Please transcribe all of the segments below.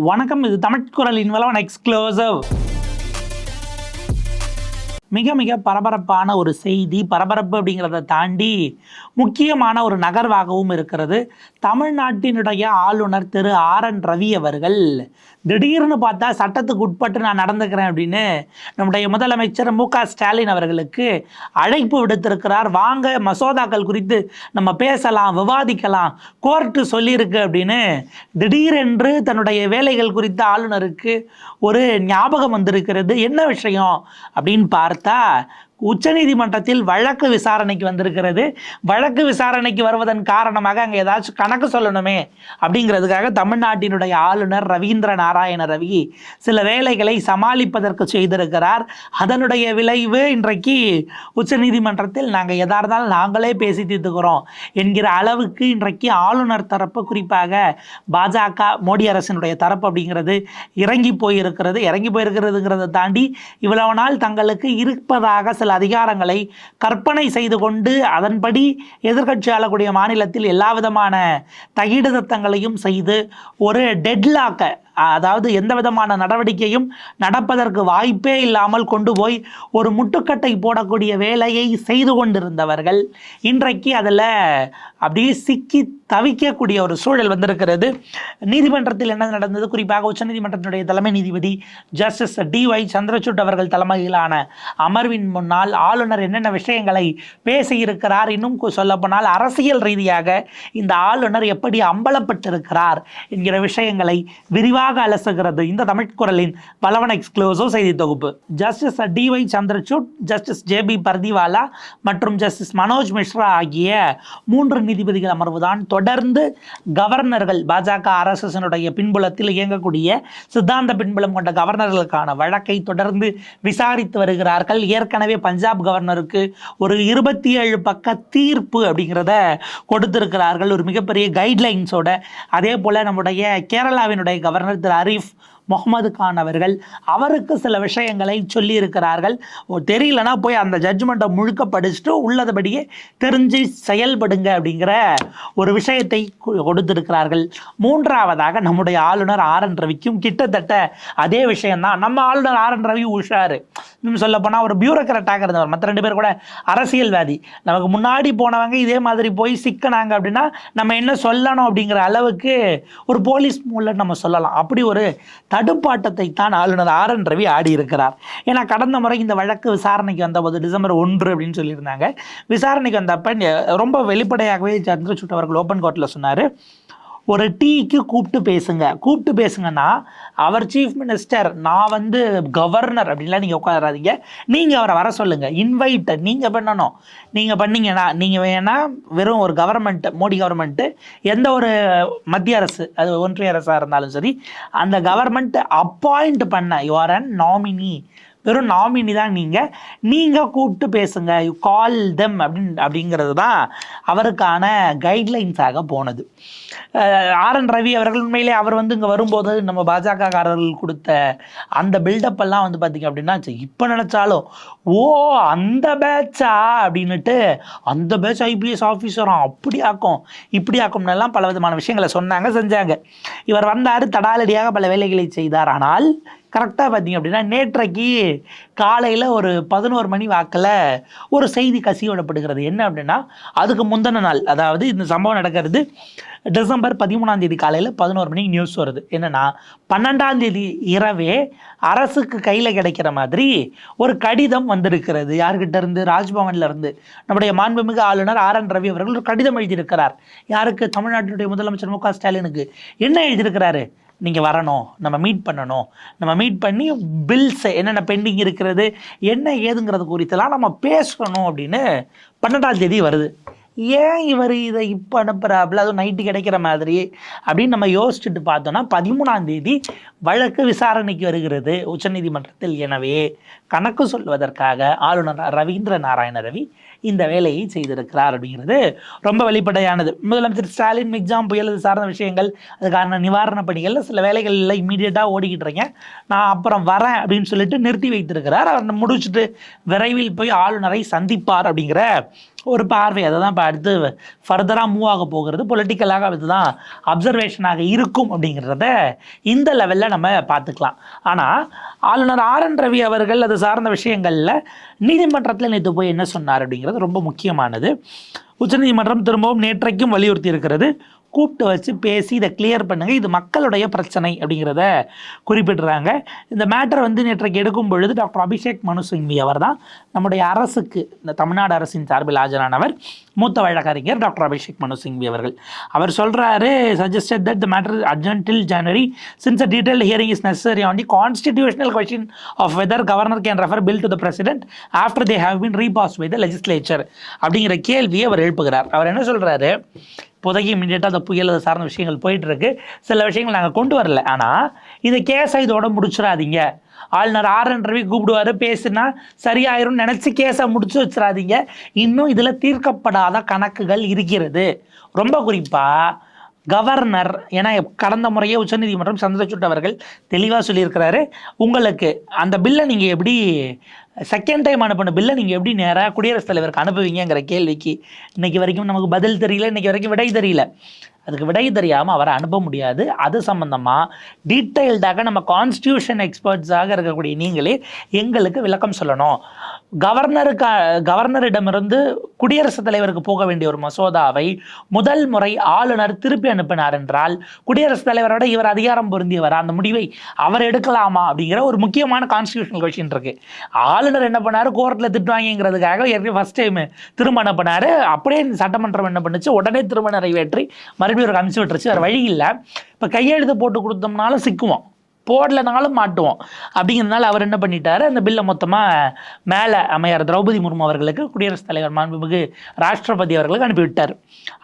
வணக்கம் இது தமிழ் குரலின் வளவன் எக்ஸ்க்ளோசிவ் மிக மிக பரபரப்பான ஒரு செய்தி பரபரப்பு அப்படிங்கிறத தாண்டி முக்கியமான ஒரு நகர்வாகவும் இருக்கிறது. தமிழ்நாட்டினுடைய ஆளுநர் திரு ஆர் என் ரவி அவர்கள் திடீர்னு பார்த்தா சட்டத்துக்கு உட்பட்டு நான் நடந்துக்கிறேன் அப்படின்னு நம்முடைய முதலமைச்சர் மு க ஸ்டாலின் அவர்களுக்கு அழைப்பு விடுத்திருக்கிறார். வாங்க மசோதாக்கள் குறித்து நம்ம பேசலாம் விவாதிக்கலாம் கோர்ட்டு சொல்லியிருக்கு அப்படின்னு திடீரென்று தன்னுடைய வேலைகள் குறித்த ஆளுநருக்கு ஒரு ஞாபகம் வந்திருக்கிறது. என்ன விஷயம் அப்படின்னு பார்த்து suportar உச்சநீதிமன்றத்தில் வழக்கு விசாரணைக்கு வந்திருக்கிறது. வழக்கு விசாரணைக்கு வருவதன் காரணமாக அங்கே ஏதாச்சும் கணக்கு சொல்லணுமே அப்படிங்கிறதுக்காக தமிழ்நாட்டினுடைய ஆளுநர் ரவீந்திர நாராயண ரவி சில வேலைகளை சமாளிப்பதற்கு செய்திருக்கிறார். அதனுடைய விளைவு இன்றைக்கு உச்சநீதிமன்றத்தில் நாங்கள் எதா இருந்தாலும் நாங்களே பேசி தீர்த்துக்கிறோம் என்கிற அளவுக்கு இன்றைக்கு ஆளுநர் தரப்பு குறிப்பாக பாஜக மோடி அரசினுடைய தரப்பு அப்படிங்கிறது இறங்கி போயிருக்கிறது. இறங்கி போயிருக்கிறதுங்கிறத தாண்டி இவ்வளவு நாள் தங்களுக்கு இருப்பதாக சில அதிகாரங்களை கற்பனை செய்து கொண்டு அதன்படி எதிர்கட்சி ஆளக்கூடிய மாநிலத்தில் எல்லா விதமான தகிடுதத்தங்களையும் செய்து ஒரு டெட்லாக்கை அதாவது எந்த விதமான நடவடிக்கையும் நடப்பதற்கு வாய்ப்பே இல்லாமல் கொண்டு போய் ஒரு முட்டுக்கட்டை போடக்கூடிய வேலையை செய்து கொண்டிருந்தவர்கள். இன்றைக்கு அதில் அப்படியே சிக்கி தவிக்கக்கூடிய ஒரு சூழல் வந்திருக்கிறது. நீதிமன்றத்தில் என்ன நடந்தது? குறிப்பாக உச்சநீதிமன்றத்தினுடைய தலைமை நீதிபதி ஜஸ்டிஸ் டி ஒய் சந்திரசூட் அவர்கள் தலைமையிலான அமர்வின் முன்னால் ஆளுநர் என்னென்ன விஷயங்களை பேசியிருக்கிறார்? இன்னும் சொல்லப்போனால் அரசியல் ரீதியாக இந்த ஆளுநர் எப்படி அம்பலப்பட்டிருக்கிறார்? என்கிற விஷயங்களை விரிவாக அலசுகிறது. இந்த தமிழ் குரலின் பலவன் எக்ஸ்க்ளூசிவ் செய்தி தொகுப்பு. Justice D Y Chandrachud justice J B Pardiwala மற்றும் ஜஸ்டிஸ் மனோஜ் மிஸ்ரா ஆகிய மூன்று நீதிபதிகள் அமர்வுதான் தொடர்ந்து கவர்னர்கள் பாஜக அரசினுடைய பின்புலத்தில் இயங்கக்கூடிய சித்தாந்த பின்புலம் கொண்ட கவர்னர்களுக்கான வழக்கை தொடர்ந்து விசாரித்து வருகிறார்கள். ஏற்கனவே பஞ்சாப் கவர்னருக்கு ஒரு இருபத்தி ஏழு பக்க தீர்ப்பு அப்படிங்கிறத கொடுத்திருக்கிறார்கள். ஒரு மிகப்பெரிய கைட்லைன்ஸோட அதே போல் நம்முடைய கேரளாவினுடைய கவர்னர் திரு அரீஃப் முகமது கான் அவர்கள் அவருக்கு சில விஷயங்களை சொல்லியிருக்கிறார்கள். ஓ, தெரியலனா போய் அந்த ஜட்ஜ்மெண்ட்டை முழுக்க படிச்சுட்டு உள்ளதுபடியே தெரிஞ்சு செயல்படுங்க அப்படிங்கிற ஒரு விஷயத்தை கொடுத்திருக்கிறார்கள். மூன்றாவதாக நம்முடைய ஆளுநர் ஆர் என் ரவிக்கும் கிட்டத்தட்ட அதே விஷயம்தான். நம்ம ஆளுநர் ஆர் என் ரவி உஷாரு. இன்னும் சொல்லப்போனால் ஒரு பியூரோக்ராட்டாக இருந்தவர். மற்ற ரெண்டு பேர் கூட அரசியல்வாதி. நமக்கு முன்னாடி போனவங்க இதே மாதிரி போய் சிக்கினாங்க அப்படின்னா நம்ம என்ன சொல்லணும் அப்படிங்கிற அளவுக்கு ஒரு போலீஸ் மூலம் நம்ம சொல்லலாம். அப்படி ஒரு தடுப்பாட்டத்தை தான் ஆளுநர் ஆர் என் ரவி ஆடி இருக்கிறார் ஏன்னா கடந்த முறை இந்த வழக்கு விசாரணைக்கு வந்தபோது டிசம்பர் ஒன்று அப்படின்னு சொல்லியிருந்தாங்க. விசாரணைக்கு வந்தப்ப ரொம்ப வெளிப்படையாகவே சந்திரசூட் அவர்கள் ஓப்பன் கோர்ட்டில் சொன்னார். ஒரு டீக்கு கூப்பிட்டு பேசுங்க. கூப்பிட்டு பேசுங்கன்னா அவர் சீஃப் மினிஸ்டர் நான் வந்து கவர்னர் அப்படின்லாம் நீங்கள் உட்காராதீங்க. நீங்கள் அவரை வர சொல்லுங்கள் இன்வைட்டு நீங்கள் பண்ணணும். நீங்கள் பண்ணீங்கன்னா நீங்கள் வேணால் வெறும் ஒரு கவர்மெண்ட்டு மோடி கவர்மெண்ட்டு எந்த ஒரு மத்திய அரசு அது ஒன்றிய அரசாக இருந்தாலும் சரி அந்த கவர்மெண்ட் அப்பாயிண்ட் பண்ண யுவர் அன் நாமினி வெறும் நாமினி தான் நீங்கள் நீங்கள் கூப்பிட்டு பேசுங்க. யூ கால் தெம் அப்படின் அப்படிங்கிறது தான் அவருக்கான கைட்லைன்ஸாக போனது. ஆர் என் ரவி அவர்கள் உண்மையிலே அவர் வந்து இங்கே வரும்போது நம்ம பாஜகக்காரர்கள் கொடுத்த அந்த பில்டப் எல்லாம் வந்து பார்த்திங்க அப்படின்னா இப்போ நினச்சாலும் ஓ அந்த பேட்சா அப்படின்னுட்டு அந்த பேட்ச் ஐபிஎஸ் ஆஃபீஸரும் அப்படி ஆக்கும் இப்படி ஆக்கும்னெல்லாம் பல விதமான விஷயங்களை சொன்னாங்க செஞ்சாங்க. இவர் வந்தார் தடாலடியாக பல வேலைகளை செய்தார். ஆனால் கரெக்டாக பார்த்தீங்க அப்படின்னா நேற்றைக்கு காலையில் ஒரு பதினோரு மணி வாக்கில் ஒரு செய்தி கசிவிடப்படுகிறது என்ன அப்படின்னா அதுக்கு முந்தின நாள் அதாவது இந்த சம்பவம் நடக்கிறது டிசம்பர் பதிமூணாம் தேதி காலையில் பதினோரு மணிக்கு நியூஸ் வருது. என்னன்னா பன்னெண்டாம் தேதி இரவே அரசுக்கு கையில் கிடைக்கிற மாதிரி ஒரு கடிதம் வந்திருக்கிறது. யார்கிட்ட இருந்து? ராஜ்பவன்ல இருந்து. நம்முடைய மாண்புமிகு ஆளுநர் ஆர் என் ரவி அவர்கள் ஒரு கடிதம் எழுதியிருக்கிறார். யாருக்கு? தமிழ்நாட்டினுடைய முதலமைச்சர் மு க ஸ்டாலினுக்கு. என்ன எழுதியிருக்கிறாரு? நீங்கள் வரணும் நம்ம மீட் பண்ணணும். நம்ம மீட் பண்ணி பில்ஸ் என்னென்ன பெண்டிங் இருக்கிறது என்ன ஏதுங்கிறது குறித்தெல்லாம் நம்ம பேசணும் அப்படின்னு பன்னெண்டாம் தேதி வருது. ஏன் இவர் இதை இப்போ அனுப்புகிறாப்புல அதுவும் நைட்டு கிடைக்கிற மாதிரி அப்படின்னு நம்ம யோசிச்சுட்டு பார்த்தோன்னா பதிமூணாம் தேதி வழக்கு விசாரணைக்கு வருகிறது உச்சநீதிமன்றத்தில். எனவே கணக்கு சொல்வதற்காக ஆளுநர் ரவீந்திர நாராயண ரவி இந்த வேலையை செய்திருக்கிறார் அப்படிங்கிறது ரொம்ப வெளிப்படையானது. முதலமைச்சர் ஸ்டாலின் மிக்ஜாம் புயல் இது சார்ந்த விஷயங்கள் அதுக்கான நிவாரண பணிகளில் சில வேலைகளில் இம்மீடியட்டாக ஓடிக்கிட்டு இருக்கேன். நான் அப்புறம் வரேன் அப்படின்னு சொல்லிட்டு நிறுத்தி வைத்திருக்கிறார். அவர் முடிச்சுட்டு விரைவில் போய் ஆளுநரை சந்திப்பார் அப்படிங்கிற ஒரு பார்வை. அதை தான் இப்போ அடுத்து ஃபர்தராக மூவ் ஆக போகிறது. பொலிட்டிக்கலாக அதுதான் அப்சர்வேஷனாக இருக்கும் அப்படிங்கிறத இந்த லெவலில் நம்ம பார்த்துக்கலாம். ஆனால் ஆளுநர் ஆர் என் ரவி அவர்கள் அது சார்ந்த விஷயங்களில் நீதிமன்றத்தில் நேற்று போய் என்ன சொன்னார் அப்படிங்கிறது ரொம்ப முக்கியமானது. உச்சநீதிமன்றம் திரும்பவும் நேற்றைக்கும் வலியுறுத்தி இருக்கிறது கூப்பிட்டு வச்சு பேசி இதை கிளியர் பண்ணுங்கள் இது மக்களுடைய பிரச்சனை அப்படிங்கிறத குறிப்பிடுறாங்க. இந்த மேட்டர் வந்து நேற்றைக்கு எடுக்கும் பொழுது டாக்டர் அபிஷேக் மனு சிங்வி அவர் தான் நம்முடைய அரசுக்கு இந்த தமிழ்நாடு அரசின் சார்பில் ஆஜரானவர். மூத்த வழக்கறிஞர் டாக்டர் அபிஷேக் மனு சிங்வி அவர்கள். அவர் சொல்கிறாரு suggested that the matter urgent till January since a detail hearing is necessary on the constitutional question of whether governor can refer bill to the president after they have been repass by the legislature அப்படிங்கிற கேள்வியை அவர் எழுப்புகிறார். அவர் என்ன சொல்கிறாரு இப்போதைக்கு இமீடியட்டாக அந்த புயல் அது சார்ந்த விஷயங்கள் போயிட்டுருக்கு சில விஷயங்கள் நாங்கள் கொண்டு வரல. ஆனால் இந்த கேஸை இதோட முடிச்சிடாதீங்க. ஆளுநர் ஆர் என் ரவி கூப்பிடுவார் பேசுனா சரியாயிரும் நினச்சி கேஸை முடிச்சு வச்சிடாதீங்க. இன்னும் இதில் தீர்க்கப்படாத கணக்குகள் இருக்கிறது. ரொம்ப குறிப்பாக கவர்னர் ஏன்னா கடந்த முறையே உச்சநீதிமன்றம் சந்திரசூட் அவர்கள் தெளிவாக சொல்லியிருக்கிறாரு. உங்களுக்கு அந்த பில்லை நீங்கள் எப்படி செகண்ட் டைம் அனுப்பின பில்லை நீங்கள் எப்படி நேராக குடியரசுத் தலைவருக்கு அனுப்புவீங்கிற கேள்விக்கு இன்றைக்கி வரைக்கும் நமக்கு பதில் தெரியல இன்றைக்கி வரைக்கும் விடை தெரியல. அதுக்கு விடை தெரியாமல் அவரை அனுப்ப முடியாது. அது சம்மந்தமாக டீட்டெயில்டாக நம்ம கான்ஸ்டியூஷன் எக்ஸ்பர்ட்ஸாக இருக்கக்கூடிய நீங்களே எங்களுக்கு விளக்கம் சொல்லணும். கவர்னருக்கு கவர்னரிடமிருந்து குடியரசுத் தலைவருக்கு போக வேண்டிய ஒரு மசோதாவை முதல் முறை ஆளுநர் திருப்பி அனுப்பினார் என்றால் குடியரசுத் தலைவரோட இவர் அதிகாரம் பொருந்தியவர். அந்த முடிவை அவர் எடுக்கலாமா அப்படிங்கிற ஒரு முக்கியமான கான்ஸ்டியூஷனல் கொஷின் இருக்கு. ஆளுநர் என்ன பண்ணார்? கோர்ட்டில் திட்டுவாங்கிறதுக்காக ஏற்கனவே ஃபர்ஸ்ட் டைம் திரும்ப அனுப்பினார். அப்படியே சட்டமன்றம் என்ன பண்ணுச்சு? உடனே திரும்ப நிறைவேற்றி மறுபடியும் ஒரு அனுப்பிச்சு விட்டுருச்சு வேறு வழி இல்லை. இப்போ கையெழுத்து போட்டு கொடுத்தோம்னால சிக்குவோம் போடலனாலும் மாட்டுவோம். அப்படிங்கிறதுனால அவர் என்ன பண்ணிட்டாரு? அந்த பில்லை மொத்தமாக மேலே அமையார் திரௌபதி முர்மு அவர்களுக்கு குடியரசுத் தலைவர் மாண்புமிகு ராஷ்டிரபதி அவர்களுக்கு அனுப்பிவிட்டார்.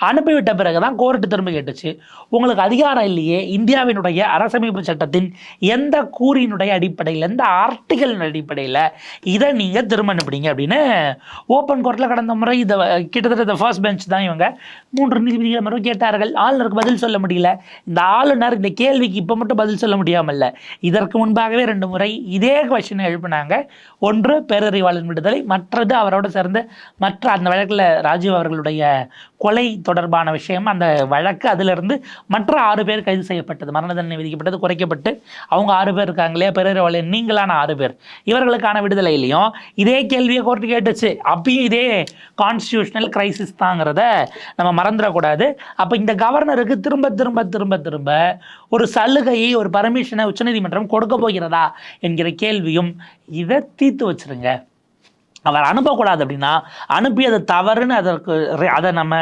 அனுப்பிவிட்ட பிறகு தான் கோர்ட்டு திரும்ப கேட்டுச்சு. உங்களுக்கு அதிகாரம் இல்லையே இந்தியாவினுடைய அரசமைப்பு சட்டத்தின் எந்த கூறினுடைய அடிப்படையில் எந்த ஆர்டிகளின் அடிப்படையில் இதை நீங்கள் திரும்ப அனுப்பிடுங்க அப்படின்னு ஓப்பன் கோர்ட்டில் கடந்த முறை இதை கிட்டத்தட்ட இந்த ஃபர்ஸ்ட் பெஞ்ச் தான் இவங்க மூன்று நீதிபதிகள் மறுபடியும் கேட்டார்கள். ஆளுநருக்கு பதில் சொல்ல முடியல. இந்த ஆளுநர் இந்த கேள்விக்கு இப்போ மட்டும் பதில் சொல்ல முடியாமல் இல்லை. இதற்கு முன்பாகவே ரெண்டு முறை இதே கொஷினை எழுப்பினாங்க. ஒன்று பேரறிவாளன் விடுதலை மற்றது அவரோடு சேர்ந்து மற்ற அந்த வழக்கில் ராஜீவ் அவர்களுடைய கொலை தொடர்பான விஷயம். அந்த வழக்கு அதிலிருந்து மற்ற ஆறு பேர் கைது செய்யப்பட்டது. மரண தண்டனை விதிக்கப்பட்டது குறைக்கப்பட்டு அவங்க ஆறு பேர் இருக்காங்க இல்லையா? பேரறிவாளன் நீங்களான ஆறு பேர். இவர்களுக்கான விடுதலையிலையும் இதே கேள்வியை கோர்ட்டு கேட்டுச்சு. அப்பயும் இதே கான்ஸ்டியூஷனல் கிரைசிஸ் தாங்கிறத நம்ம மறந்துடக்கூடாது. அப்போ இந்த கவர்னருக்கு திரும்ப திரும்ப திரும்ப திரும்ப ஒரு சலுகையை ஒரு பர்மிஷனை உச்சநீதிமன்றம் கொடுக்க போகிறதா என்கிற கேள்வியும் இதை தீர்த்து வச்சிருங்க. அவர் அனுப்பக்கூடாது அப்படின்னா அனுப்பி அது தவறுன்னு அதற்கு அதை நம்ம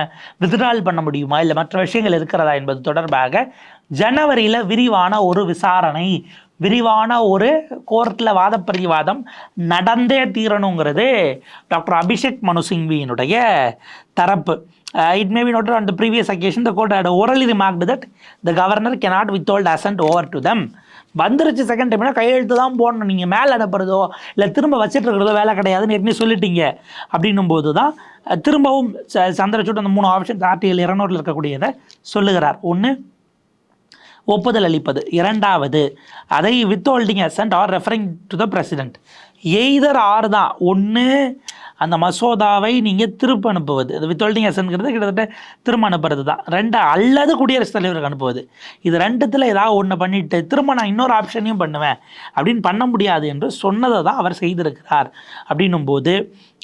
வித்ட்ரால் பண்ண முடியுமா? இல்லை மற்ற விஷயங்கள் இருக்கிறதா என்பது தொடர்பாக ஜனவரியில் விரிவான ஒரு விசாரணை விரிவான ஒரு கோர்ட்டில் வாதப்பிரதிவாதம் நடந்தே தீரணுங்கிறது டாக்டர் அபிஷேக் மனு சிங்வியினுடைய தரப்பு. It may be noted on previous occasion the court court orally remark that the governor cannot withhold assent over to them வந்துருச்சு செகண்ட் டைம்னா கையெழுத்து தான் போடணும். நீங்கள் மேலே அனுப்புறதோ இல்லை திரும்ப வச்சுட்டு இருக்கிறதோ வேலை கிடையாதுன்னு ஏற்கனவே சொல்லிட்டீங்க. அப்படின்னும் போது தான் திரும்பவும் ச- சந்திரசூட் அந்த மூணு ஆப்ஷன்ஸ் ஆர்டிஎல் இரநூறுல இருக்கக்கூடியதை சொல்லுகிறார். ஒன்று ஒப்புதல் அளிப்பது. இரண்டாவது அதை withholding assent or referring to the president either ஆறு தான். ஒன்று அந்த மசோதாவை நீங்கள் திருப்ப அனுப்புவது. அது வித்தோல்டிங் அசன்ங்கிறது கிட்டத்தட்ட திரும்ப அனுப்புறது தான் ரெண்டு அல்லது குடியரசுத் தலைவருக்கு அனுப்புவது. இது ரெண்டுத்தில் ஏதாவது ஒன்று பண்ணிட்டு திரும்ப நான் இன்னொரு ஆப்ஷனையும் பண்ணுவேன். அப்படின்னு பண்ண முடியாது என்று சொன்னதை தான் அவர் செய்திருக்கிறார். அப்படின்னும் போது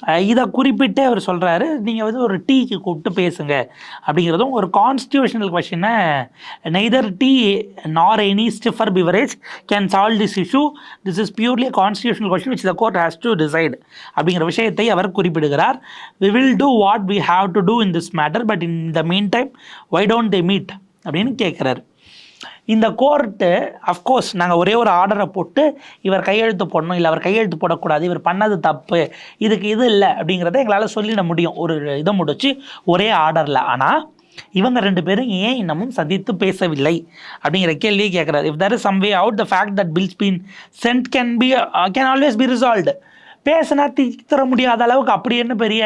இதை குறிப்பிட்டே அவர் சொல்கிறாரு நீங்கள் வந்து ஒரு டீக்கு கூப்பிட்டு பேசுங்க. அப்படிங்கிறதும் ஒரு கான்ஸ்டியூஷனல் கொஷினை neither tea nor any stiffer beverage can solve this issue this is purely constitutional question which the court has to decide அப்படிங்கிற விஷயத்தை அவர் குறிப்பிடுகிறார். We will do what we have to do in this matter but in the meantime why don't they meet அப்படின்னு கேட்குறாரு. இந்த court of course நாங்கள் ஒரே ஒரு ஆர்டரை போட்டு இவர் கையெழுத்து போடணும் இல்லை அவர் கையெழுத்து போடக்கூடாது இவர் பண்ணது தப்பு இதுக்கு இது இல்லை அப்படிங்கிறத எங்களால் சொல்லிட முடியும். ஒரு இதை முடிச்சு ஒரே ஆர்டரில் ஆனால் இவங்க ரெண்டு பேரும் ஏன் இன்னமும் சந்தித்து பேசவில்லை அப்படிங்கிற கேள்வியை கேட்குறாரு if there is some way out the fact that bills been sent can be can always be resolved பேசினா தீர்த்தர முடியாத அளவுக்கு அப்படி என்ன பெரிய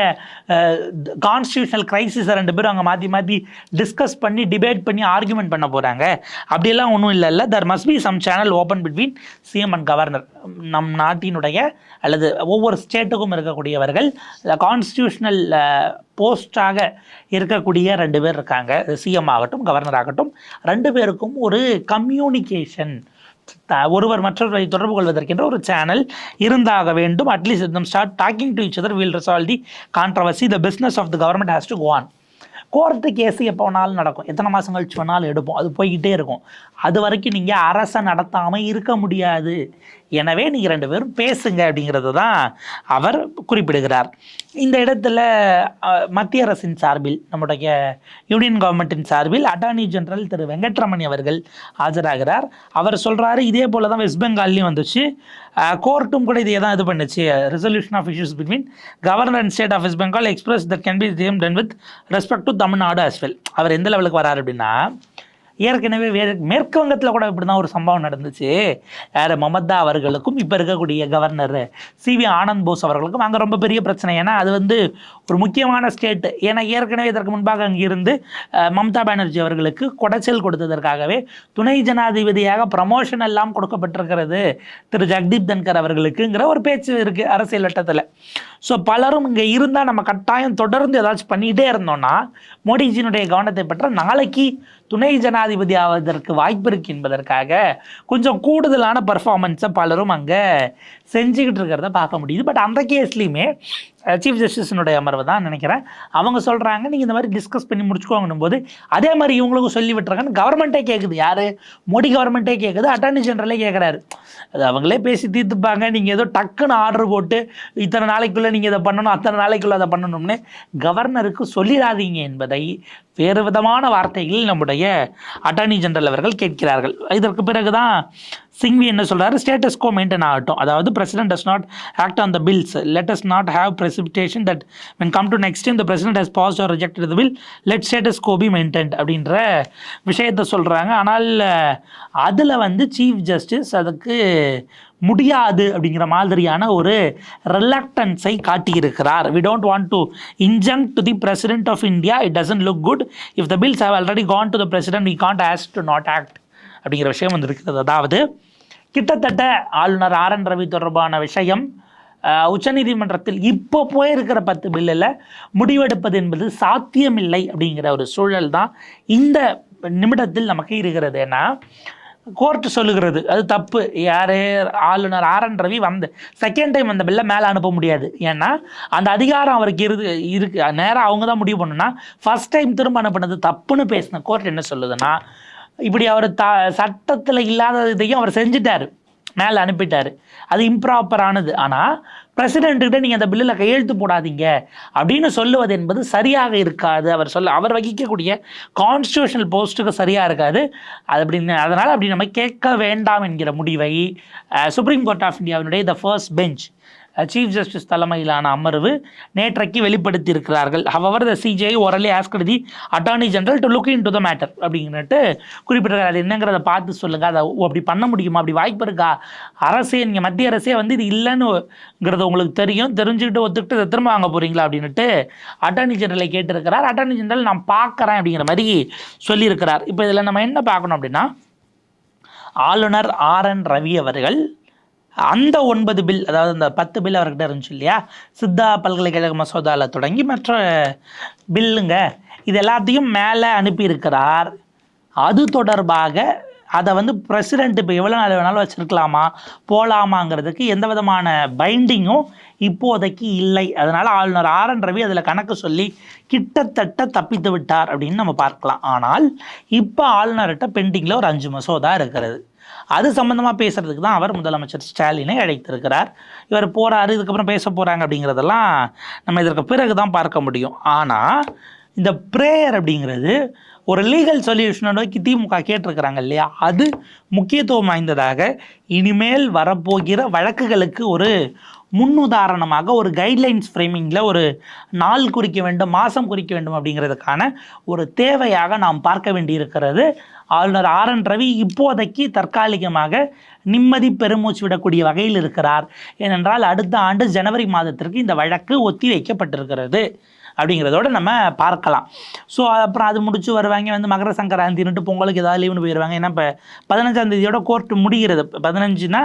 கான்ஸ்டியூஷனல் கிரைசிஸை ரெண்டு பேரும் அங்கே மாற்றி மாற்றி டிஸ்கஸ் பண்ணி டிபேட் பண்ணி ஆர்குமெண்ட் பண்ண போகிறாங்க அப்படியெல்லாம் ஒன்றும் இல்லை இல்லை. There must be some channel open between CM and governor நம் நாட்டினுடைய அல்லது ஒவ்வொரு ஸ்டேட்டுக்கும் இருக்கக்கூடியவர்கள் கான்ஸ்டியூஷனல் போஸ்டாக இருக்கக்கூடிய ரெண்டு பேர் இருக்காங்க. சிஎம் ஆகட்டும் கவர்னர் ஆகட்டும் ரெண்டு பேருக்கும் ஒரு கம்யூனிகேஷன் ஒருவர் மற்றவர்களை தொடர்பு கொள்வதற்கென்ற ஒரு சேனல் இருந்தாக வேண்டும். At least them start talking to each other will resolve the controversy the business of the government has to go on court case எப்போ வேணாலும் நடக்கும். எத்தனை மாதம் கழிச்சு வேணாலும் எடுப்போம். அது போய்கிட்டே இருக்கும். அது வரைக்கும் நீங்கள் அரசை நடத்தாமல் இருக்க முடியாது. எனவே நீங்கள் ரெண்டு பேரும் பேசுங்க அப்படிங்கிறது தான் அவர் குறிப்பிடுகிறார். இந்த இடத்துல மத்திய அரசின் சார்பில் நம்முடைய யூனியன் கவர்மெண்ட்டின் சார்பில் அட்டார்னி ஜெனரல் திரு வெங்கட்ரமணி அவர்கள் ஆஜராகிறார். அவர் சொல்கிறாரு இதே போல தான் வெஸ்ட் பெங்கால்லையும் வந்துச்சு. கோர்ட்டும் கூட இதே தான் இது பண்ணுச்சு. Resolution of issues between governor and state of West Bengal express that can be same done with respect to Tamil Nadu as அவர் எந்த லெவலுக்கு வராரு அப்படின்னா ஏற்கனவே வேறு மேற்கு வங்கத்தில் கூட இப்படி தான் ஒரு சம்பவம் நடந்துச்சு. யார்? மமதா அவர்களுக்கும் இப்போ இருக்கக்கூடிய கவர்னர் சிவி ஆனந்த் போஸ் அவர்களுக்கும் அங்கே ரொம்ப பெரிய பிரச்சனை. ஏன்னா அது வந்து ஒரு முக்கியமான ஸ்டேட்டு ஏன்னா ஏற்கனவே இதற்கு முன்பாக அங்கிருந்து மம்தா பானர்ஜி அவர்களுக்கு கொடைச்சல் கொடுத்ததற்காகவே துணை ஜனாதிபதியாக ப்ரமோஷன் எல்லாம் கொடுக்கப்பட்டிருக்கிறது திரு. ஜக்தீப் தன்கர் அவர்களுக்குங்கிற ஒரு பேச்சு இருக்குது அரசியல் வட்டத்தில். ஸோ பலரும் இங்கே இருந்தால் நம்ம கட்டாயம் தொடர்ந்து ஏதாச்சும் பண்ணிகிட்டே இருந்தோம்னா மோடிஜியினுடைய கவனத்தை பெற்ற நாளைக்கு துணை ஜனாதிபதி ஆவதற்கு வாய்ப்பு இருக்கு என்பதற்காக கொஞ்சம் கூடுதலான பர்ஃபார்மன்ஸை பலரும் அங்கே செஞ்சுக்கிட்டு இருக்கிறத பார்க்க முடியுது. பட் அந்த கேஸ்லேயுமே சீஃப் ஜஸ்டிஸினுடைய அமர்வு தான் நினைக்கிறேன். அவங்க சொல்கிறாங்க நீங்கள் இந்த மாதிரி டிஸ்கஸ் பண்ணி முடிச்சுக்கோங்கன்னும் போது அதே மாதிரி இவங்களுக்கும் சொல்லி விட்டுறாங்கன்னு கவர்மெண்ட்டே கேட்குது யார்? மோடி கவர்மெண்ட்டே கேட்குது அட்டார்னி ஜெனரலே கேட்குறாரு அது அவங்களே பேசி தீர்த்துப்பாங்க. நீங்கள் ஏதோ டக்குன்னு ஆர்டர் போட்டு இத்தனை நாளைக்குள்ளே நீங்கள் இதை பண்ணணும் அத்தனை நாளைக்குள்ளே அதை பண்ணணும்னு கவர்னருக்கு சொல்லிடாதீங்க என்பதை வேறு விதமான வார்த்தைகளில் நம்முடைய அட்டார்னி ஜெனரல் அவர்கள் கேட்கிறார்கள். இதற்கு பிறகு தான் சிங்வி என்ன சொல்கிறாரு ஸ்டேட்டஸ் கோ மெயின்டைன் ஆகட்டும். அதாவது president does not act on the bills let us not have precipitation that when come to next time the president has pass or reject the bill let status quo be maintained அப்படின்ற விஷயத்தை சொல்கிறாங்க ஆனால் அதில் வந்து chief justice அதுக்கு முடியாது அப்படிங்கிற மாதிரியான ஒரு ரிலக்டன்ஸை காட்டியிருக்கிறார். We don't want to injunct to the president of India it doesn't look good if the bills have already gone to the president we can't ask to not act அப்படிங்கிற விஷயம் வந்து இருக்கிறது. அதாவது கிட்டத்தட்ட ஆளுநர் ஆர் என் ரவி தொடர்பான விஷயம் உச்சநீதிமன்றத்தில் இப்போ போயிருக்கிற பத்து பில்லில் முடிவெடுப்பது என்பது சாத்தியமில்லை அப்படிங்கிற ஒரு சூழல் தான் இந்த நிமிடத்தில் நமக்கு இருக்கிறது. ஏன்னா கோர்ட் சொல்லுகிறது அது தப்பு. யார்? ஆளுநர் ஆர் என் ரவி வந்து செகண்ட் டைம் அந்த பில்லை மேலே அனுப்ப முடியாது. ஏன்னா அந்த அதிகாரம் அவருக்கு இருது இருக்கு. நேராக அவங்க தான் முடிவு பண்ணுன்னா ஃபர்ஸ்ட் டைம் திரும்ப அனுப்புனது தப்புன்னு பேசின கோர்ட் என்ன சொல்லுதுன்னா இப்படி அவர் த சட்டத்தில் இல்லாத இதையும் அவர் செஞ்சிட்டார். மேலே அனுப்பிட்டார். அது இம்ப்ராப்பரானது ஆனால் பிரசிடென்ட்டுக்கிட்ட நீங்கள் அந்த பில்லில் கையெழுத்து போடாதீங்க. அப்படின்னு சொல்லுவது என்பது சரியாக இருக்காது. அவர் சொல்ல அவர் வகிக்கக்கூடிய கான்ஸ்டியூஷனல் போஸ்ட்டுக்கு சரியாக இருக்காது. அது அப்படின்னு அதனால் அப்படி நம்ம கேட்க வேண்டாம் என்கிற முடிவை சுப்ரீம் கோர்ட் ஆஃப் இந்தியாவினுடைய the first bench chief justice தலைமையிலான அமர்வு நேற்றைக்கு வெளிப்படுத்தி இருக்கிறார்கள் however the CJI orally asked the attorney general to look into the matter அப்படின்னுட்டு குறிப்பிட்டிருக்காரு. அது என்னங்கிறத பார்த்து சொல்லுங்கள் அதை ஓ, அப்படி பண்ண முடியுமா? அப்படி வாய்ப்பு இருக்கா? அரசே நீங்கள் மத்திய அரசே வந்து இது இல்லைன்னுங்கிறது உங்களுக்கு தெரியும். தெரிஞ்சுக்கிட்டு ஒத்துக்கிட்டு இதை திரும்ப வாங்க போகிறீங்களா அப்படின்னுட்டு அட்டார்னி ஜெனரலை கேட்டிருக்கிறார். அட்டார்னி ஜெனரல் நான் பார்க்குறேன் அப்படிங்கிற மாதிரி சொல்லியிருக்கிறார். இப்போ இதில் நம்ம என்ன பார்க்கணும் அப்படின்னா ஆளுநர் ஆர் என் ரவி அவர்கள் அந்த ஒன்பது பில் அதாவது அந்த பத்து பில் அவர்கிட்ட இருந்துச்சு இல்லையா? சித்தா பல்கலைக்கழக மசோதாவில் தொடங்கி மற்ற பில்லுங்க இது எல்லாத்தையும் மேலே அனுப்பியிருக்கிறார். அது தொடர்பாக அதை வந்து பிரசிடென்ட் இப்போ எவ்வளோ நாள் வேணாலும் வச்சுருக்கலாமா போகலாமாங்கிறதுக்கு எந்த விதமான பைண்டிங்கும் இப்போதைக்கு இல்லை. அதனால் ஆளுநர் ஆர் என் ரவி அதில் கணக்கு சொல்லி கிட்டத்தட்ட தப்பித்து விட்டார் அப்படின்னு நம்ம பார்க்கலாம். ஆனால் இப்போ ஆளுநர்கிட்ட பெண்டிங்கில் ஒரு அஞ்சு மசோதா இருக்கிறது. அது சம்மந்தமாக பேசுகிறதுக்கு தான் அவர் முதலமைச்சர் ஸ்டாலினை அழைத்திருக்கிறார். இவர் போகிறாரு இதுக்கப்புறம் பேச போகிறாங்க அப்படிங்கிறதெல்லாம் நம்ம இதற்கு பிறகு தான் பார்க்க முடியும். ஆனால் இந்த ப்ரேயர் அப்படிங்கிறது ஒரு லீகல் சொல்யூஷனை நோக்கி திமுக கேட்டிருக்கிறாங்க இல்லையா? அது முக்கியத்துவம் வாய்ந்ததாக இனிமேல் வரப்போகிற வழக்குகளுக்கு ஒரு முன்னுதாரணமாக ஒரு கைட்லைன்ஸ் ஃப்ரேமிங்கில் ஒரு நாள் குறிக்க வேண்டும் மாதம் குறிக்க வேண்டும் அப்படிங்கிறதுக்கான ஒரு தேவையாக நாம் பார்க்க வேண்டியிருக்கிறது. ஆளுநர் ஆர் என் ரவி இப்போதைக்கு தற்காலிகமாக நிம்மதி பெருமூச்சு விடக்கூடிய வகையில் இருக்கிறார். ஏனென்றால் அடுத்த ஆண்டு ஜனவரி மாதத்திற்கு இந்த வழக்கு ஒத்தி வைக்கப்பட்டிருக்கிறது அப்படிங்கிறதோட நம்ம பார்க்கலாம். ஸோ அப்புறம் அது முடிச்சு வருவாங்க வந்து மகர சங்கராந்தின்ட்டு பொங்கலுக்கு ஏதாவது லீவுன்னு போயிடுவாங்க ஏன்னா இப்போ பதினஞ்சாம் தேதியோட கோர்ட்டு முடிகிறது. பதினஞ்சுனா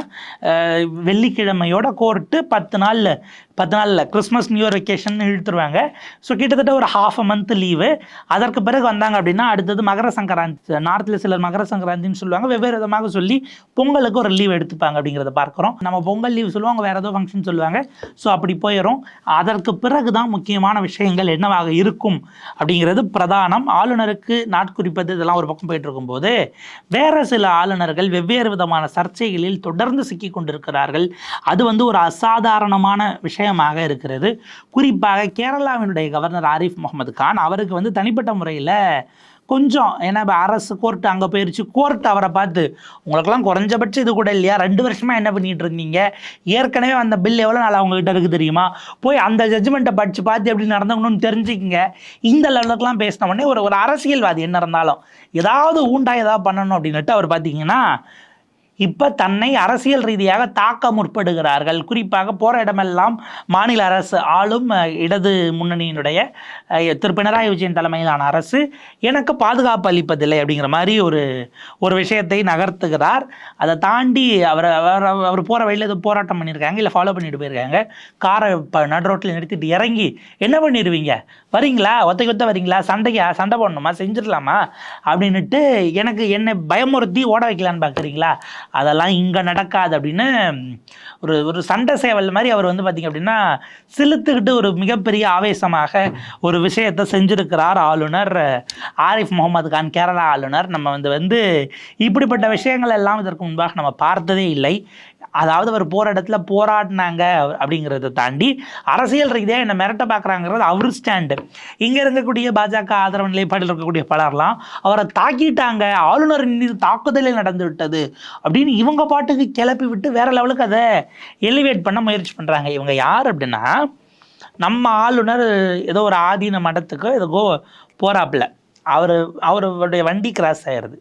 வெள்ளிக்கிழமையோட கோர்ட்டு பத்து நாளில் பத்து நாளில் கிறிஸ்மஸ் நியூ இயர் வெக்கேஷன் இழுத்துருவாங்க. ஸோ கிட்டத்தட்ட ஒரு ஹாஃப் அ மந்த் லீவு அதற்கு பிறகு வந்தாங்க அப்படின்னா அடுத்தது மகர சங்கராந்தி நார்த்தில் சிலர் மகர சங்கராந்தின்னு சொல்லுவாங்க. வெவ்வேறு விதமாக சொல்லி பொங்கலுக்கு ஒரு லீவ் எடுத்துப்பாங்க அப்படிங்கிறத பார்க்குறோம். நம்ம பொங்கல் லீவ் சொல்லுவாங்க வேறு ஏதோ ஃபங்க்ஷன் சொல்லுவாங்க. ஸோ அப்படி போயிடும் அதற்கு பிறகு தான் முக்கியமான விஷயங்கள் என்னவாக இருக்கும் அப்படிங்கிறது பிரதானம். ஆளுநருக்கு நாட்குறிப்பது இதெல்லாம் ஒரு பக்கம் போயிட்டு இருக்கும்போது வேறு சில ஆளுநர்கள் வெவ்வேறு விதமான சர்ச்சைகளில் தொடர்ந்து சிக்கி கொண்டிருக்கிறார்கள் அது வந்து ஒரு அசாதாரணமான விஷயம் விஷயமாக இருக்கிறது. குறிப்பாக கேரளாவினுடைய கவர்னர் ஆரிஃப் முகமது கான் அவருக்கு வந்து தனிப்பட்ட முறையில் கொஞ்சம் ஏன்னா இப்போ அரசு கோர்ட் அங்கே போயிருச்சு. கோர்ட் அவரை பார்த்து உங்களுக்கெல்லாம் குறைஞ்சபட்சம் இது கூட இல்லையா? ரெண்டு வருஷமாக என்ன பண்ணிகிட்டு இருந்தீங்க? ஏற்கனவே அந்த பில் எவ்வளோ நாள் அவங்ககிட்ட இருக்குது தெரியுமா? போய் அந்த ஜட்ஜ்மெண்ட்டை படித்து பார்த்து எப்படி நடந்தவங்கன்னு தெரிஞ்சுக்கிங்க. இந்த லெவலுக்குலாம் பேசின உடனே ஒரு ஒரு அரசியல்வாதி என்ன இருந்தாலும் ஏதாவது ஊண்டா ஏதாவது பண்ணணும் அப்படின்னுட்டு அவர் பார்த்தீங்கன்னா இப்போ தன்னை அரசியல் ரீதியாக தாக்க முற்படுகிறார்கள். குறிப்பாக போகிற இடமெல்லாம் மாநில அரசு ஆளும் இடது முன்னணியினுடைய திரு பினராயி விஜயன் தலைமையிலான அரசு எனக்கு பாதுகாப்பு அளிப்பதில்லை அப்படிங்கிற மாதிரி ஒரு ஒரு விஷயத்தை நகர்த்துகிறார். அதை தாண்டி அவர் அவர் அவர் போகிற வழியில் எதுவும் போராட்டம் பண்ணியிருக்காங்க இல்லை ஃபாலோ பண்ணிட்டு போயிருக்காங்க. காரை இப்போ நடு ரோட்டில் நிறுத்திட்டு இறங்கி என்ன பண்ணிடுவீங்க வரீங்களா? ஒத்தைக்கு ஒத்த வரீங்களா? சண்டைக்கா? சண்டை போடணுமா? செஞ்சிடலாமா? அப்படின்னுட்டு எனக்கு என்னை பயமுறுத்தி ஓட வைக்கலான்னு பார்க்குறீங்களா அதெல்லாம் இங்கே நடக்காது அப்படின்னு ஒரு ஒரு சண்டை சேவல் மாதிரி அவர் வந்து பார்த்திங்க அப்படின்னா செலுத்துக்கிட்டு ஒரு மிகப்பெரிய ஆவேசமாக ஒரு விஷயத்தை செஞ்சுருக்கிறார் ஆளுநர். ஆரிஃப் முகமது கான் கேரளா ஆளுநர். நம்ம வந்து வந்து இப்படிப்பட்ட விஷயங்கள் எல்லாம் இதற்கு முன்பாக நம்ம பார்த்ததே இல்லை. அதாவது அவர் போகிற இடத்துல போராடினாங்க அப்படிங்கிறத தாண்டி அரசியல் ரீதியாக என்னை மிரட்ட பார்க்குறாங்கிறது அவர் ஸ்டாண்டு இங்கே இருக்கக்கூடிய பாஜக ஆதரவு நிலைப்பாடில் இருக்கக்கூடிய பலர்லாம் அவரை தாக்கிட்டாங்க. ஆளுநரின் மீது தாக்குதலே நடந்து விட்டது அப்படின்னு இவங்க பாட்டுக்கு கிளப்பி விட்டு வேற லெவலுக்கு அதை எலிவேட் பண்ண முயற்சி பண்ணுறாங்க இவங்க யார் அப்படின்னா நம்ம ஆளுநர் ஏதோ ஒரு ஆதீன மடத்துக்கு ஏதோ போகிறாப்புல அவர் அவருடைய வண்டி கிராஸ் ஆயிடுது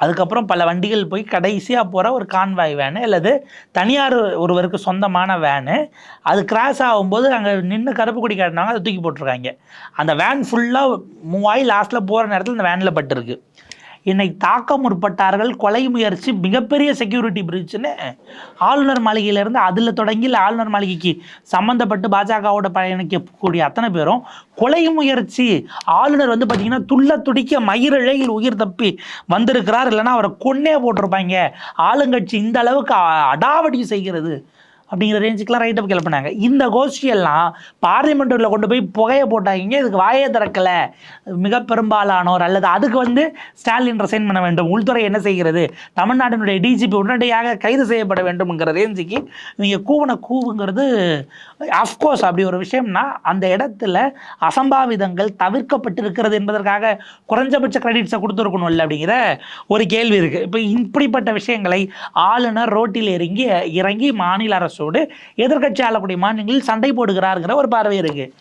அதுக்கப்புறம் பல வண்டிகள் போய் கடைசியாக போகிற ஒரு கான்வாய் வேனு அல்லது தனியார் ஒருவருக்கு சொந்தமான வேனு அது கிராஸ் ஆகும்போது அங்கே நின்று கருப்பு குடி காட்டினாங்க அதை தூக்கி போட்டிருக்காங்க. அந்த வேன் ஃபுல்லாக மூவாயி லாஸ்ட்டில் போகிற நேரத்தில் அந்த வேனில் பட்டிருக்கு என்னை தாக்க முற்பட்டார்கள் கொலை முயற்சி மிகப்பெரிய செக்யூரிட்டி பிரிச்சுன்னு ஆளுநர் மாளிகையிலேருந்து அதில் தொடங்கி ஆளுநர் மாளிகைக்கு சம்மந்தப்பட்டு பாஜகவோட பயணிக்கக்கூடிய அத்தனை பேரும் கொலை முயற்சி. ஆளுநர் வந்து பார்த்தீங்கன்னா துள்ள துடிக்க மயிரிழையில் உயிர் தப்பி வந்திருக்கிறார். இல்லைன்னா அவரை கொன்னே போட்டிருப்பாங்க. ஆளுங்கட்சி இந்த அளவுக்கு அடாவடி செய்கிறது. அப்படிங்கிற ரேஞ்சுக்கெலாம் ரைட்டப் கிளப்பினாங்க. இந்த கோஷ்டியெல்லாம் பார்லிமெண்ட்டில் கொண்டு போய் புகையை போட்டாங்க. இதுக்கு வாயே திறக்கலை. மிக பெரும்பாலானோர் அல்லது அதுக்கு வந்து ஸ்டாலின் ரிசைன் பண்ண வேண்டும். உள்துறை என்ன செய்கிறது? தமிழ்நாட்டினுடைய டிஜிபி உடனடியாக கைது செய்யப்பட வேண்டும்ங்கிற ரேஞ்சுக்கு நீங்கள் கூவன கூவுங்கிறது அஃப்கோர்ஸ் அப்படி ஒரு விஷயம்னா அந்த இடத்துல அசம்பாவிதங்கள் தவிர்க்கப்பட்டிருக்கிறது என்பதற்காக குறைஞ்சபட்ச கிரெடிட்ஸை கொடுத்துருக்கணும்ல அப்படிங்கிற ஒரு கேள்வி இருக்குது இப்போ இப்படிப்பட்ட விஷயங்களை ஆளுநர் ரோட்டில் இறங்கி இறங்கி மாநில அரசு அரசோடு எதிர்க்கட்சி ஆளக்கூடிய மாநிலங்களில் சண்டை போடுகிறாருங்கிற ஒரு பார்வை இருக்குது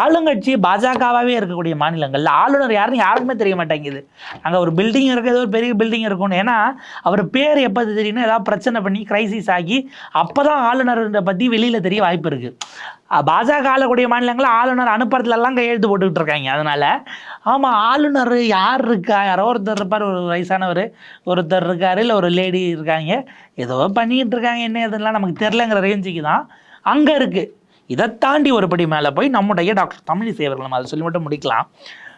ஆளுங்கட்சி பாஜகவாகவே இருக்கக்கூடிய மாநிலங்களில் ஆளுநர் யாருன்னு யாருக்குமே தெரிய மாட்டேங்குது. அங்கே ஒரு பில்டிங் இருக்குது ஏதோ ஒரு பெரிய பில்டிங் இருக்கும்னு. ஏன்னா அவர் பேர் எப்போ தெரியும்னா ஏதாவது பிரச்சனை பண்ணி கிரைசிஸ் ஆகி அப்போ தான் ஆளுநரை பற்றி வெளியில் தெரிய வாய்ப்பு இருக்குது பாஜக ஆளக்கூடிய மாநிலங்களில் ஆளுநர் அனுப்புறதுலலாம் கையெழுத்து போட்டுக்கிட்டு இருக்காங்க. அதனால் ஆமாம் ஆளுநர் யார் இருக்கா? யாரோ ஒருத்தர் இருப்பார் ஒரு வயசானவர் ஒருத்தர் இருக்கார் இல்லை ஒரு லேடி இருக்காங்க. ஏதோ பண்ணிக்கிட்டு இருக்காங்க என்ன இதெல்லாம் நமக்கு தெரிலங்கிற ரேஞ்சுக்கு தான் அங்கே இருக்குது இதை தாண்டி ஒருபடி மேலே போய் நம்முடைய டாக்டர் தமிழிசை அவர்கள் நம்ம அதை சொல்லி மட்டும் முடிக்கலாம்.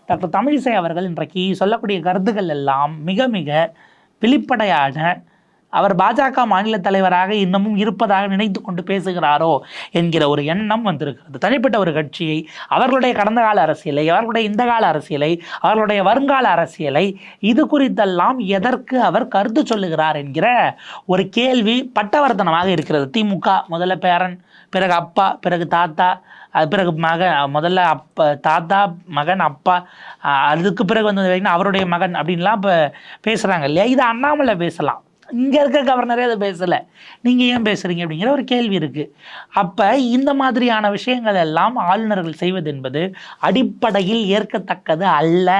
டாக்டர் தமிழிசை அவர்கள் இன்றைக்கு சொல்லக்கூடிய கருத்துக்கள் எல்லாம் மிக மிக வெளிப்படையான அவர் பாஜக மாநில தலைவராக இன்னமும் இருப்பதாக நினைத்து கொண்டு பேசுகிறாரோ என்கிற ஒரு எண்ணம் வந்திருக்கிறது. தனிப்பட்ட ஒரு கட்சியை அவர்களுடைய கடந்த கால அரசியலை அவர்களுடைய இந்த கால அரசியலை அவர்களுடைய வருங்கால அரசியலை இது குறித்தெல்லாம் எதற்கு அவர் கருத்து சொல்லுகிறார் என்கிற ஒரு கேள்வி பட்டவர்த்தனமாக இருக்கிறது. திமுக முதல்ல பேரன் பிறகு அப்பா பிறகு தாத்தா அது பிறகு மகன். முதல்ல அப்பா தாத்தா மகன் அப்பா அதுக்கு பிறகு வந்து அவருடைய மகன் அப்படின்லாம் இப்போ பேசுகிறாங்க இல்லையா? இது அண்ணாமலை பேசலாம். இங்கே இருக்க கவர்னரே அதை பேசலை. நீங்கள் ஏன் பேசுகிறீங்க அப்படிங்கிற ஒரு கேள்வி இருக்குது அப்போ இந்த மாதிரியான விஷயங்கள் எல்லாம் ஆளுநர்கள் செய்வது என்பது அடிப்படையில் ஏற்கத்தக்கது அல்ல.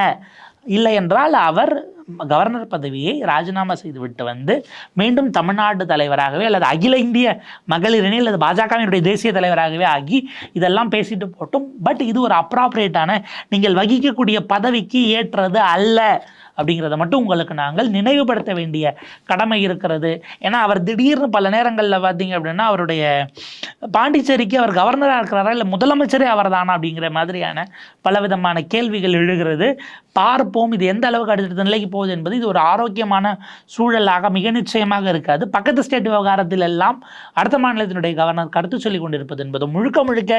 இல்லை என்றால் அவர் கவர்னர் பதவியை ராஜினாமா செய்துவிட்டு வந்து மீண்டும் தமிழ்நாடு தலைவராகவே அல்லது அகில இந்திய மகளிரணி அல்லது பாஜகவினுடைய தேசிய தலைவராகவே ஆகி இதெல்லாம் பேசிட்டு போட்டும். பட் இது ஒரு அப்ராப்ரியேட்டான நீங்கள் வகிக்கக்கூடிய பதவிக்கு ஏற்றது அல்ல. அப்படிங்கிறத மட்டும் உங்களுக்கு நாங்கள் நினைவுபடுத்த வேண்டிய கடமை இருக்கிறது. ஏன்னா அவர் திடீர்னு பல நேரங்களில் பார்த்தீங்க அப்படின்னா அவருடைய பாண்டிச்சேரிக்கு அவர் கவர்னராக இருக்கிறாரா இல்லை முதலமைச்சரே அவர் தானா அப்படிங்கிற மாதிரியான பலவிதமான கேள்விகள் எழுகிறது. பார்ப்போம் இது எந்த அளவுக்கு அடுத்த நிலைக்கு போகுது என்பது இது ஒரு ஆரோக்கியமான சூழலாக மிக நிச்சயமாக இருக்காது. பக்கத்து ஸ்டேட் விவகாரத்தில் எல்லாம் அடுத்த மாநிலத்தினுடைய கவர்னர் கருத்து சொல்லிக் கொண்டிருப்பது என்பதும் முழுக்க முழுக்க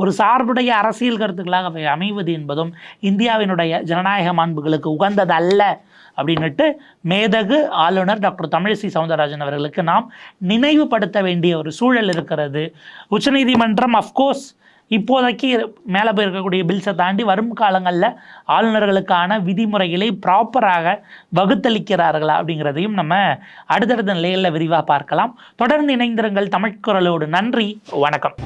ஒரு சார்புடைய அரசியல் கருத்துக்களாக அமைவது என்பதும் இந்தியாவினுடைய ஜனநாயக மாண்புகளுக்கு உகந்ததல்ல. அல்ல அப்படின்னுட்டு மேதகு ஆளுநர் டாக்டர் தமிழிசை சவுந்தரராஜன் அவர்களுக்கு நாம் நினைவுபடுத்த வேண்டிய ஒரு சூழல் இருக்கிறது. உச்சநீதிமன்றம் அஃப்கோர்ஸ் இப்போதைக்கு மேலே போயிருக்கக்கூடிய பில்ஸை தாண்டி வரும் காலங்களில் ஆளுநர்களுக்கான விதிமுறைகளை ப்ராப்பராக வகுத்தளிக்கிறார்களா அப்படிங்கிறதையும் நம்ம அடுத்தடுத்த நிலையில் விரிவாக பார்க்கலாம். தொடர்ந்து இணைந்திருங்கள் தமிழ்குரலோடு நன்றி வணக்கம்.